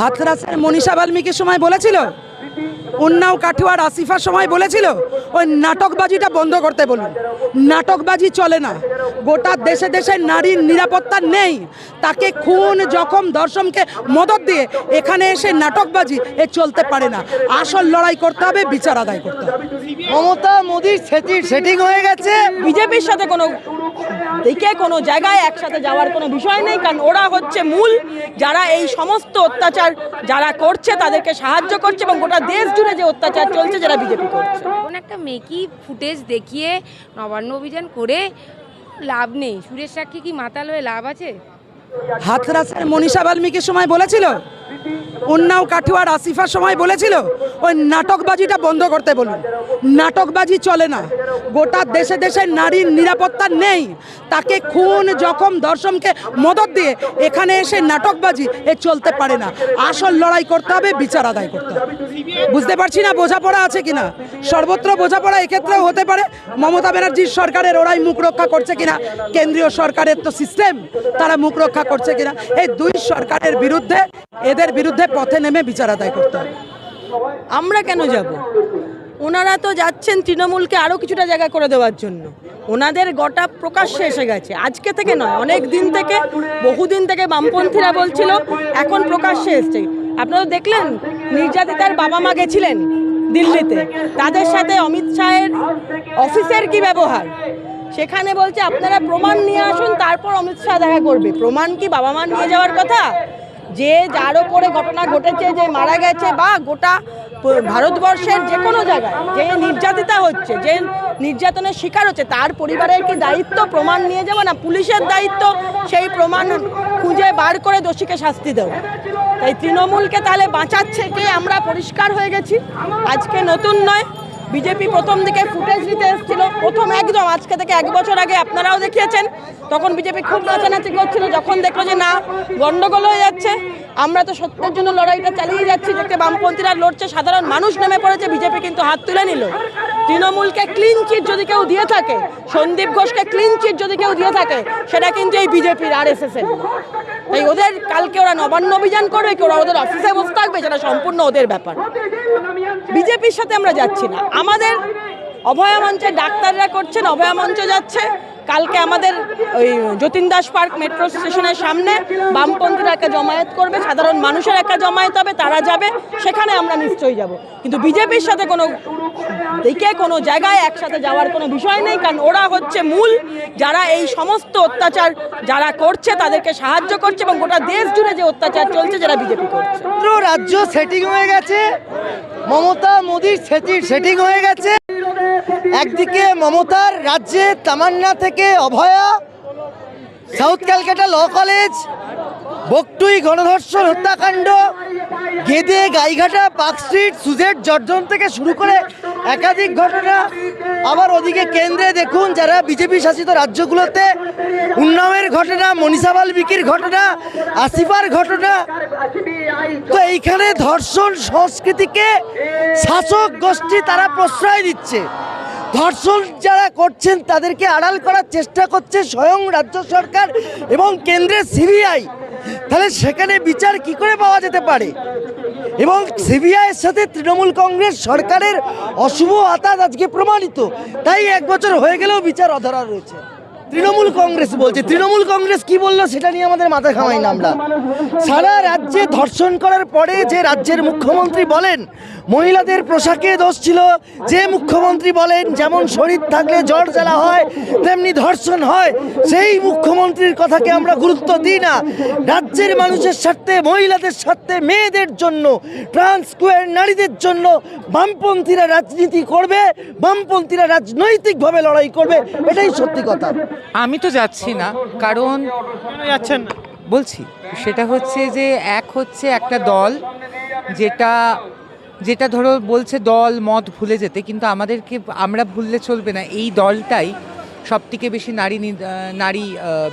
হাথরাসের মনীষা বাল্মীকির সময় বলেছিল? উন্নাও কাঠুয়ার আসিফার সময় বলেছিল? ওই নাটকবাজিটা বন্ধ করতে বলুন। নাটকবাজি চলে না। গোটা দেশে দেশে নারীর নিরাপত্তা নেই। তাকে খুন জখম দর্শনকে মদত দিয়ে এখানে এসে নাটকবাজি এ চলতে পারে না। আসল লড়াই করতে হবে বিচার আদায় করতে হবে। মমতা মোদির সেটিং সেটিং হয়ে গেছে। বিজেপির সাথে কোনো দিকে কোনো জায়গায় একসাথে যাওয়ার কোনো বিষয় নেই কারণ ওরা হচ্ছে মূল যারা এই সমস্ত অত্যাচার যারা করছে তাদেরকে সাহায্য করছে এবং গোটা দেশ জুড়ে যে অত্যাচার চলছে যারা বিজেপি করছে। এখন একটা মেকি ফুটেজ দেখিয়ে নবান্ন অভিযান করে লাভ নেই। সুরেশ সাক্ষী কি মাতাল হয়ে লাভ আছে? হাথরাসের মনীষা বাল্মীকির সময় বলেছিল উন্নাও কাঠুয়ার আসিফার সময় বলেছিল ওই নাটকবাজিটা বন্ধ করতে বলুন। নাটকবাজি চলে না। গোটা দেশে দেশে নারীর নিরাপত্তা নেই। তাকে খুন, জখম দর্শনকে মদত দিয়ে এখানে এসে নাটকবাজি এ চলতে পারে না। আসল লড়াই করতে হবে, বিচার আদায় করতে হবে। বুঝতে পারছি না বোঝাপড়া আছে কিনা? সর্বত্র বোঝাপড়া এক্ষেত্রেও হতে পারে। মমতা ব্যানার্জির সরকারের ওরাই মুখ রক্ষা করছে কিনা? কেন্দ্রীয় সরকারের তো সিস্টেম তারা মুখ রক্ষা করছে কিনা? এই দুই সরকারের বিরুদ্ধে, এদের বিরুদ্ধে পথে নেমে বিচার আদায় করতে হবে। আমরা কেন যাব? ওনারা তো যাচ্ছেন তৃণমূলকে আরও কিছুটা জায়গা করে দেওয়ার জন্য। ওনাদের গোটা প্রকাশ্যে এসে গেছে। আজকে থেকে নয়, অনেক দিন থেকে, বহুদিন থেকে বামপন্থীরা বলছিল, এখন প্রকাশ্যে এসছে। আপনারা দেখলেন, নির্যাতিতার বাবা মা গেছিলেন দিল্লিতে। তাদের সাথে অমিত শাহের অফিসের কি ব্যবহার? সেখানে বলছে, আপনারা প্রমাণ নিয়ে আসুন, তারপর অমিত শাহ দেখা করবে। প্রমাণ কি বাবা মা নিয়ে যাওয়ার কথা? যে যার ওপরে ঘটনা ঘটেছে, যে মারা গেছে বা গোটা ভারতবর্ষের যে কোনো জায়গায়, যে নির্যাতিতা হচ্ছে, যে নির্যাতনের শিকার হচ্ছে, তার পরিবারের কি দায়িত্ব প্রমাণ নিয়ে যাওয়া না? পুলিশের দায়িত্ব সেই প্রমাণ খুঁজে বার করে দোষীকে শাস্তি দেওয়া তাই তৃণমূলকে তাহলে বাঁচাচ্ছে কে? আমরা পরিষ্কার হয়ে গেছি। আজকে নতুন নয়। বিজেপি প্রথম দিকে ফুটেজ নিতে এসেছিল। প্রথম একদম, আজকে থেকে এক বছর আগে আপনারাও দেখিয়েছেন। তখন বিজেপি খুব নাচানাচি করছিল, যখন দেখল যে না গণ্ডগোল হয়ে যাচ্ছে। আমরা তো সত্যের জন্য লড়াইটা চালিয়ে যাচ্ছি, দেখতে বামপন্থীরা লড়ছে, সাধারণ মানুষ নেমে পড়েছে, বিজেপি কিন্তু হাত তুলে নিল। তৃণমূলকে ক্লিন চিট যদি কেউ দিয়ে থাকে, সন্দীপ ঘোষকে ক্লিন চিট যদি কেউ দিয়ে থাকে, সেটা কিন্তু এই বিজেপির আর এস এস তাই ওদের কালকে ওরা নবান্ন অভিযান করবে কি ওরা ওদের অফিসে বসে থাকবে, সেটা সম্পূর্ণ ওদের ব্যাপার। বিজেপির সাথে আমরা যাচ্ছি না। আমাদের অভয়া মঞ্চে ডাক্তাররা করছেন, অভয়া মঞ্চ যাচ্ছে। কালকে আমাদের ওই যতীন দাস পার্ক মেট্রো স্টেশনের সামনে বামপন্থীরা একটা জমায়েত করবে, সাধারণ মানুষের একটা জমায়েত হবে, তারা যাবে, সেখানে আমরা নিশ্চয়ই যাব। কিন্তু বিজেপির সাথে কোনো দিকে, কোনো জায়গায় একসাথে যাওয়ার কোনো বিষয় নেই, কারণ ওরা হচ্ছে মূল, যারা এই সমস্ত অত্যাচার যারা করছে, তাদেরকে সাহায্য করছে এবং গোটা দেশ জুড়ে যে অত্যাচার চলছে যারা বিজেপি করছে। রাজ্য সেটিং হয়ে গেছে, মমতা মোদির সেটিং হয়ে গেছে। একদিকে মমতার রাজ্যে তামান্না থেকে Abhaya, South Calcutta Law College, Boktui গণধর্ষণ হত্যাকাণ্ড, Gede Gaighata, Park Street, Suzette Jordan থেকে শুরু করে একাধিক ঘটনা। আবার ওদিকে কেন্দ্রে দেখুন, যারা বিজেপি শাসিত রাজ্যগুলোতে উন্নয়নের ঘটনা, মনীষা বিকির ঘটনা, আসিফার ঘটনা, তো এইখানে ধর্ষণ সংস্কৃতিকে শাসক গোষ্ঠী তারা প্রশ্রয় দিচ্ছে। ধর্ষণ যারা করছেন, তাদেরকে আড়াল করার চেষ্টা করছে স্বয়ং রাজ্য সরকার এবং কেন্দ্রের সিবিআই। তাহলে সেখানে বিচার কি করে পাওয়া যেতে পারে? এবং সিবিআইয়ের সাথে তৃণমূল কংগ্রেস সরকারের অশুভ আতাত আজকে প্রমাণিত। তাই এক বছর হয়ে গেলেও বিচার অধরা রয়েছে। তৃণমূল কংগ্রেস বলছে। তৃণমূল কংগ্রেস কি বলল সেটা নিয়ে আমাদের মাথা খামাই না আমরা। সারা রাজ্যে ধর্ষণ করার পরে যে রাজ্যের মুখ্যমন্ত্রী বলেন, মহিলাদের পোশাকে দোষ ছিল, যে মুখ্যমন্ত্রী বলেন, যেমন শরীর থাকলে জ্বর জ্বালা হয়, তেমনি ধর্ষণ হয়, সেই মুখ্যমন্ত্রীর কথাকে আমরা গুরুত্ব দিই না। রাজ্যের মানুষের স্বার্থে, মহিলাদের স্বার্থে, মেয়েদের জন্য, ট্রান্স নারীদের জন্য বামপন্থীরা রাজনীতি করবে, বামপন্থীরা রাজনৈতিকভাবে লড়াই করবে, এটাই সত্যি কথা। আমি তো যাচ্ছি না কারণ যাচ্ছেন না? বলছি সেটা হচ্ছে যে এক হচ্ছে একটা দল যেটা যেটা ধরো বলছে দল মত ভুলে যেতে কিন্তু আমাদেরকে আমরা ভুললে চলবে না। এই দলটাই সব থেকে বেশি নারী নারী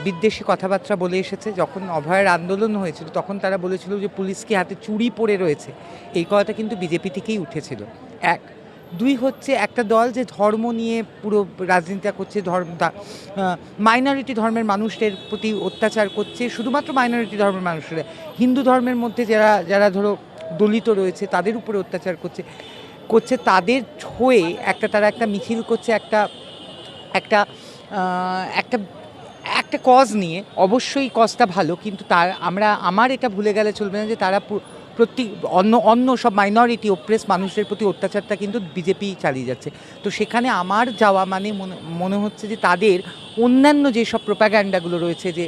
বিদ্বেষী কথাবার্তা বলে এসেছে। যখন অভয়ের আন্দোলন হয়েছিল তখন তারা বলেছিল যে পুলিশকে হাতে চুরি পড়ে রয়েছে। এই কথাটা কিন্তু বিজেপি থেকেই উঠেছিল। এক দুই হচ্ছে একটা দল যে ধর্ম নিয়ে পুরো রাজনীতিটা করছে, ধর্ম মাইনরিটি ধর্মের মানুষদের প্রতি অত্যাচার করছে, শুধুমাত্র মাইনরিটি ধর্মের মানুষরা, হিন্দু ধর্মের মধ্যে যারা যারা ধরো দলিত রয়েছে, তাদের উপরে অত্যাচার করছে করছে, তাদের হয়ে একটা, তারা একটা মিছিল করছে, একটা একটা একটা একটা কজ নিয়ে। অবশ্যই কজটা ভালো, কিন্তু তার, আমরা, আমার এটা ভুলে গেলে চলবে না যে তারা প্রতি অন্য অন্য সব মাইনরিটি ওপ্রেস মানুষের প্রতি অত্যাচারটা কিন্তু বিজেপি চালিয়ে যাচ্ছে। তো সেখানে আমার যাওয়া মানে মনে হচ্ছে যে তাদের অন্যান্য যেসব প্রোপাগ্যান্ডাগুলো রয়েছে যে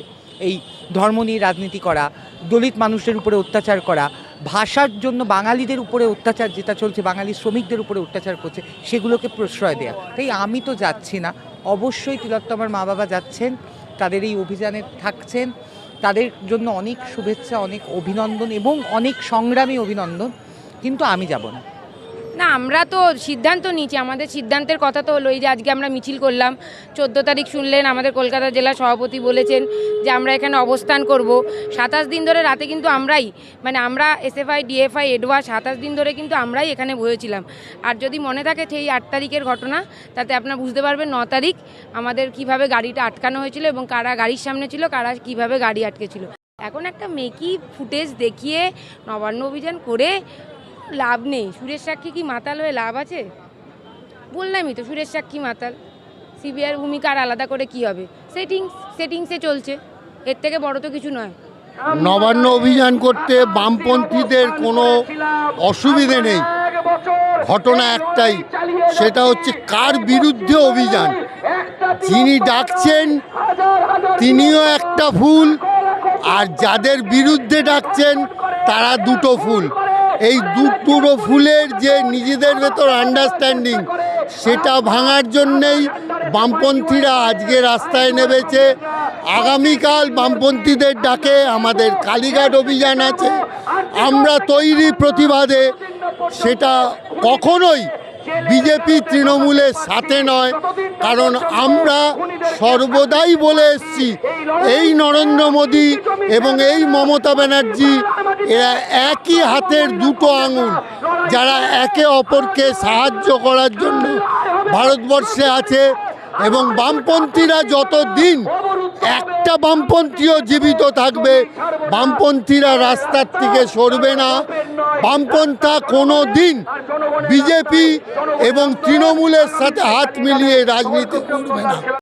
এই ধর্ম নিয়ে রাজনীতি করা, দলিত মানুষের উপরে অত্যাচার করা, ভাষার জন্য বাঙালিদের উপরে অত্যাচার যেটা চলছে, বাঙালি শ্রমিকদের উপরে অত্যাচার করছে, সেগুলোকে প্রশ্রয় দেয়া। তাই আমি তো যাচ্ছি না। অবশ্যই তিলোত্তমার মা বাবা যাচ্ছেন, তাদের এই অভিযানে থাকছেন। তাদের জন্য অনেক শুভেচ্ছা অনেক অভিনন্দন এবং অনেক সংগ্রামী অভিনন্দন। কিন্তু আমি যাব না। না, আমরা তো সিদ্ধান্ত নিয়েছি, আমাদের সিদ্ধান্তের কথা তো হলো এই যে আজকে আমরা মিছিল করলাম, চোদ্দ তারিখ শুনলেন আমাদের কলকাতা জেলা সভাপতি বলেছেন যে আমরা এখানে অবস্থান করব। সাতাশ দিন ধরে রাতে কিন্তু আমরাই মানে আমরা এসএফআই ডিএফআই এডওয়া সাতাশ দিন ধরে কিন্তু আমরাই এখানে বসেছিলাম। আর যদি মনে থাকে সেই আট তারিখের ঘটনা, তাতে আপনারা বুঝতে পারবেন ন তারিখ আমাদের কীভাবে গাড়িটা আটকানো হয়েছিল এবং কারা গাড়ির সামনে ছিল, কারা কীভাবে গাড়ি আটকেছিল। এখন একটা মেকি ফুটেজ দেখিয়ে নবান্ন অভিযান করে লাভ নেই। সুরেশ সাক্ষী কি মাতাল হয়ে লাভ আছে? বললামই তো, সুরেশ সাক্ষী মাতাল। সিবিআইয়ের ভূমিকা আর আলাদা করে কি হবে? সেটিংস সেটিংসে চলছে। এর থেকে বড় তো কিছু নয়। নবান্ন অভিযান করতে বামপন্থীদের কোনো অসুবিধে নেই। ঘটনা একটাই, সেটা হচ্ছে কার বিরুদ্ধে অভিযান? যিনি ডাকছেন, তিনিও একটা ফুল। আর যাদের বিরুদ্ধে ডাকছেন, তারা দুটো ফুল। এই দুটো ফুলের যে নিজেদের ভেতর আন্ডারস্ট্যান্ডিং সেটা ভাঙার জন্যেই বামপন্থীরা আজকে রাস্তায় নেমেছে। আগামীকাল বামপন্থীদের ডাকে আমাদের কালীঘাট অভিযান আছে। আমরা তৈরি প্রতিবাদে সেটা কখনোই বিজেপি তৃণমূলের সাথে নয়, কারণ আমরা সর্বদাই বলে এসছি, এই নরেন্দ্র মোদী এবং এই মমতা ব্যানার্জি, এরা একই হাতের দুটো আঙুল, যারা একে অপরকে সাহায্য করার জন্য ভারতবর্ষে আছে এবং বামপন্থীরা যত দিন একটা বামপন্থীও জীবিত থাকবে, বামপন্থীরা রাস্তার থেকে সরবে না। বামপন্থা কোনো দিন বিজেপি এবং তৃণমূলের সাথে হাত মিলিয়ে রাজনীতি করবে না।